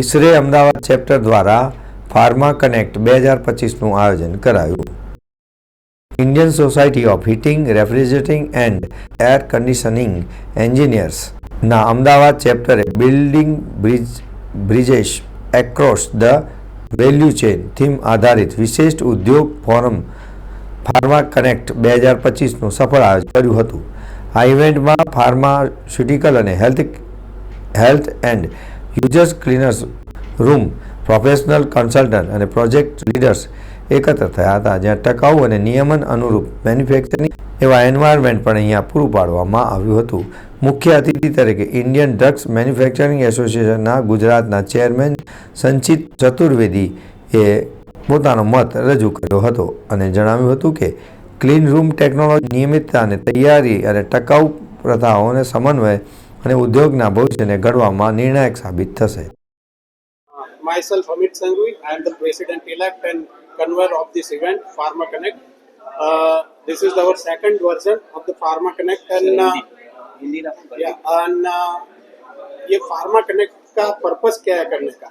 ઈસરે Ahmedabad chapter દ્વારા pharma connect બે હજાર પચીસનું આયોજન કરાયું. Indian society of heating, refrigerating and air conditioning એન્જિનિયર્સના Ahmedabad ચેપ્ટરે building bridge, bridges across the value chain theme આધારિત વિશિષ્ટ ઉદ્યોગ ફોરમ ફાર્મા કનેક્ટ બે હજાર પચીસનું સફળ આયોજન કર્યું હતું. આ ઇવેન્ટમાં ફાર્માસ્યુટિકલ અને health health end users cleaners room, professional consultant અને પ્રોજેક્ટ લીડર્સ એકત્ર થયા હતા, જ્યાં ટકાઉ અને નિયમન અનુરૂપ મેન્યુફેક્ચરિંગ એવા એન્વાયરમેન્ટ પણ અહીંયા પૂરું પાડવામાં આવ્યું હતું. મુખ્ય અતિથિ તરીકે ઇન્ડિયન ડ્રગ્સ મેન્યુફેક્ચરિંગ એસોસિએશનના ગુજરાતના ચેરમેન સંચિત ચતુર્વેદી એ પોતાનો મત રજૂ કર્યો હતો અને જણાવ્યું હતું કે ક્લીન રૂમ ટેકનોલોજી નિયમિતતા અને તૈયારી અને ટકાઉ પ્રથાઓને સમન્વય અને ઉદ્યોગના ભવિષ્યને ઘડવામાં નિર્ણાયક સાબિત થશે myself Amit Sangui. I am the president elect and convener of this event, Pharma Connect. Uh, this is our second version of the Pharma Connect and uh, yeah, and uh, ये फार्मा कनेक्ट का purpose क्या है करने का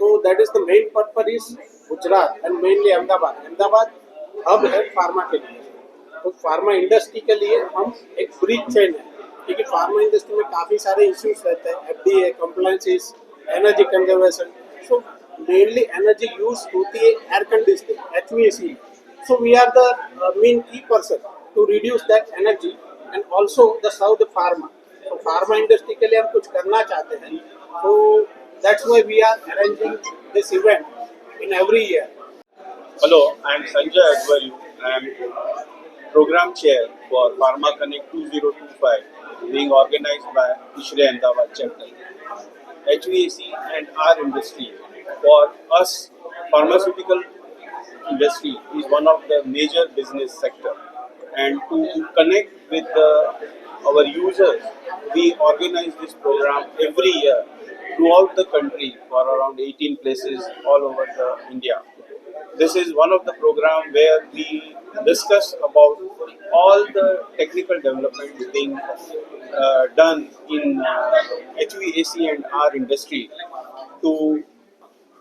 तो that is the main purpose is Gujarat and mainly Ahmedabad Ahmedabad hub है pharma के लिए तो फार्मा इंडस्ट्री के लिए हम एक ब्रिज चेन है क्योंकि फार्मा इंडस्ट्री में काफ़ी सारे इश्यूज़ रहते हैं। F D A compliances energy conservation so mainly energy use होती है air conditioning H V C so we are the main key person to reduce that energy and also the serve the pharma तो pharma industry के लिए हम कुछ करना चाहते हैं। तो that's why we are arranging this event in every year Hello, I am Sanjay Advari. I am Program Chair for Pharma Connect 2025 being organized by Ishre Ahmedabad chapter. HVAC and our industry, for us, pharmaceutical industry is one of the major business sector. And to connect with the, our users, we organize this program every year throughout the country for around 18 places all over the India this is one of the program where we discuss about all the technical developments being uh, done in uh, HVAC and our industry to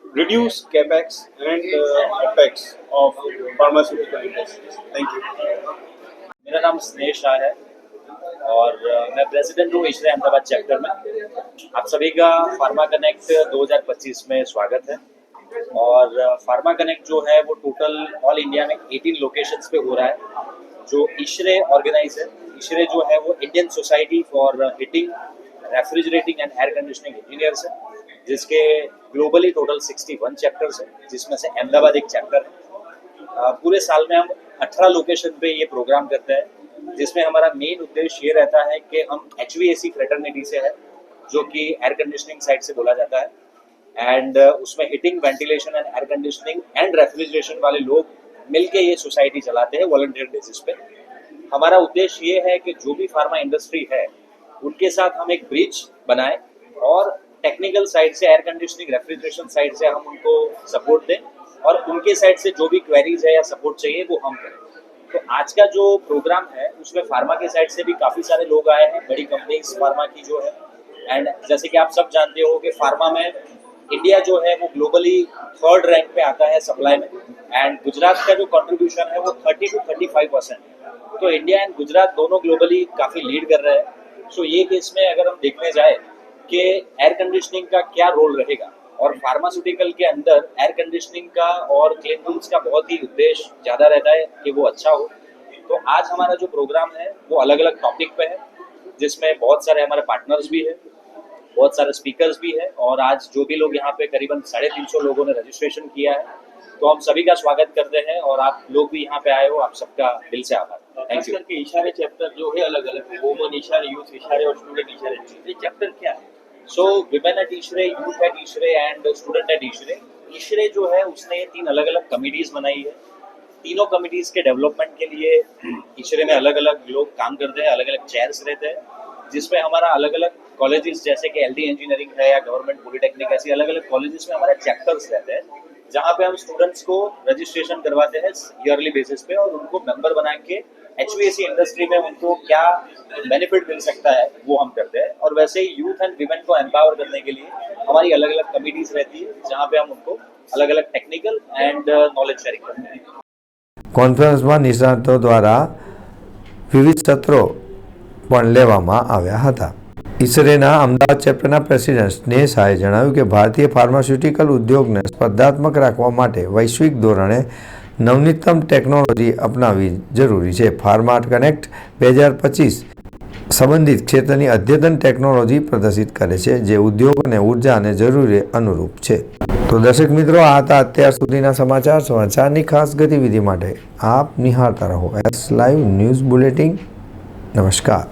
reduce capex and uh, apex of pharmaceutical industries. Thank you. मेरा नाम स्नेह शाह है और अ, मैं president हूँ ईशरे Ahmedabad chapter में आप सभी का फार्मा कनेक्ट 2025 में स्वागत है और फार्मा कनेक्ट जो है वो टोटल ऑल इंडिया में 18 लोकेशंस पे हो रहा है जो ईशरे ऑर्गेनाइज है ईशरे जो है वो Indian society for heating refrigerating and air conditioning engineers है, जिसके ग्लोबली टोटल 61 चैप्टर्स है, जिसमें से अहमदाबाद एक चैप्टर है। पूरे साल में हम 18 लोकेशन पे ये प्रोग्राम करते हैं, जिसमें हमारा मेन उद्देश्य ये रहता है कि हम एच वी फ्रेटर्निटी से है, जो कि एयर कंडीशनिंग साइड से बोला जाता है। एंड उसमें heating ventilation and air conditioning and refrigeration वाले लोग मिलके ये सोसाइटी चलाते हैं वॉलंटियर बेसिस पे। हमारा उद्देश्य ये है कि जो भी फार्मा इंडस्ट्री है, उनके साथ हम एक ब्रिज बनाएँ और टेक्निकल साइड से एयर कंडीशनिंग रेफ्रिजरेशन साइड से हम उनको सपोर्ट दें और उनके साइड से जो भी क्वेरीज है या सपोर्ट चाहिए वो हम करें। तो आज का जो प्रोग्राम है, उसमें फार्मा के साइड से भी काफ़ी सारे लोग आए हैं, बड़ी कंपनीज़ फार्मा की जो है। एंड जैसे कि आप सब जानते हो कि फार्मा में इंडिया जो है वो ग्लोबली थर्ड रैंक पे आता है सप्लाई में। एंड गुजरात का जो कंट्रीब्यूशन है वो thirty two thirty five percent तो इंडिया एंड गुजरात दोनों ग्लोबली काफ़ी लीड कर रहे हैं। सो ये केस में अगर हम देखने जाए कि एयर कंडीशनिंग का क्या रोल रहेगा, और फार्मास्यूटिकल के अंदर एयर कंडीशनिंग का और क्लीन रूम्स का बहुत ही उद्देश्य ज़्यादा रहता है कि वो अच्छा हो। तो आज हमारा जो प्रोग्राम है वो अलग अलग टॉपिक पे है, जिसमें बहुत सारे हमारे पार्टनर्स भी है। बहुत सारे स्पीकर्स भी है और आज जो भी लोग यहाँ पे करीबन साढ़े तीन सौ लोगों ने रजिस्ट्रेशन किया है तो हम सभी का स्वागत करते हैं और आप लोग भी यहाँ पे आए हो आप सबका दिल से आभार। थैंक यू करके इशारे चैप्टर जो है अलग अलग है वोमन इशारे यूथ इशारे और स्टूडेंट इशारे। ये चैप्टर क्या है? So women at ISHRAE youth at ISHRAE and student at ISHRAE ISHRAE जो है उसने तीन अलग अलग कमिटीज बनाई है। तीनों कमिटीज के डेवलपमेंट के लिए ईशरे में अलग अलग लोग काम करते हैं अलग अलग चेयर्स रहते हैं जिसमें हमारा अलग अलग कॉलेजेस जैसे कि एल इंजीनियरिंग है या गवर्नमेंट पॉलिटेक्निक ऐसी अलग अलग कॉलेजेस में हमारे चैप्टर्स रहते हैं जहाँ पे हम स्टूडेंट्स को रजिस्ट्रेशन करवाते हैं ईयरली बेसिस पे और उनको मेंबर बना के एच इंडस्ट्री में उनको क्या बेनिफिट मिल सकता है वो हम करते हैं और वैसे वैसे ही यूथ एंड विमेन को एम्पावर करने के लिए हमारी अलग अलग कमिटीज रहती है जहाँ पे हम उनको अलग अलग टेक्निकल एंड नॉलेज शेयरिंग करते हैं કોન્ફરન્સમાં નિષ્ણાતો દ્વારા વિવિધ સત્રો પણ લેવામાં આવ્યા હતા ઈસરેના અમદાવાદ ચેપ્ટરના પ્રેસિડેન્ટ સ્નેહ શાહે જણાવ્યું કે ભારતીય ફાર્માસ્યુટિકલ ઉદ્યોગને સ્પર્ધાત્મક રાખવા માટે વૈશ્વિક ધોરણે નવનીતમ ટેકનોલોજી અપનાવવી જરૂરી છે. ફાર્મા કનેક્ટ બે હજાર પચીસ સંબંધિત ક્ષેત્રની અદ્યતન ટેકનોલોજી પ્રદર્શિત કરે છે, જે ઉદ્યોગ અને ઊર્જા અને જરૂરી અનુરૂપ છે. તો દર્શક મિત્રો, આ હતા અત્યાર સુધીના સમાચાર. સમાચારની ખાસ ગતિવિધિ માટે આપ નિહાળતા રહો. એસ લાઈવ ન્યૂઝ બુલેટિન નમસ્કાર.